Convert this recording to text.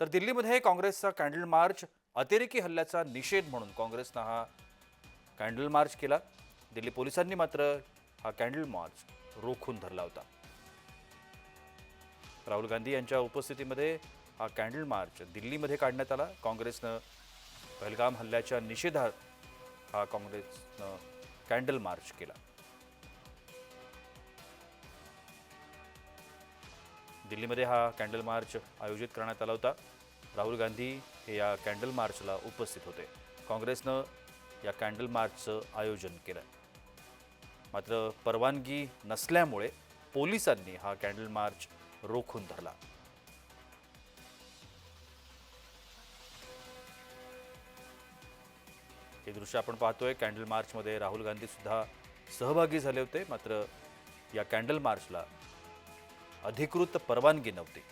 तर दिल्लीमध्ये काँग्रेसचा कॅन्डल मार्च अतिरेकी हल्ल्याचा निषेध म्हणून काँग्रेसनं हा कॅन्डल मार्च केला. दिल्ली पोलिसांनी मात्र हा कॅन्डल मार्च रोखून धरला होता. राहुल गांधी यांच्या उपस्थितीमध्ये हा कॅन्डल मार्च दिल्लीमध्ये काढण्यात आला. काँग्रेसनं पहलगाम हल्ल्याच्या निषेधात हा काँग्रेसनं कॅन्डल मार्च केला. दिल्लीमध्ये हा कॅन्डल मार्च आयोजित करण्यात आला होता. राहुल गांधी हे या कॅन्डल मार्चला उपस्थित होते. काँग्रेसनं या कॅन्डल मार्चचं आयोजन केलं. मात्र परवानगी नसल्यामुळे पोलिसांनी हा कॅन्डल मार्च रोखून धरला. हे दृश्य आपण पाहतोय. कॅन्डल मार्चमध्ये राहुल गांधी सुद्धा सहभागी झाले होते. मात्र या कॅन्डल मार्चला अधिकृत परवानगी नव्हती.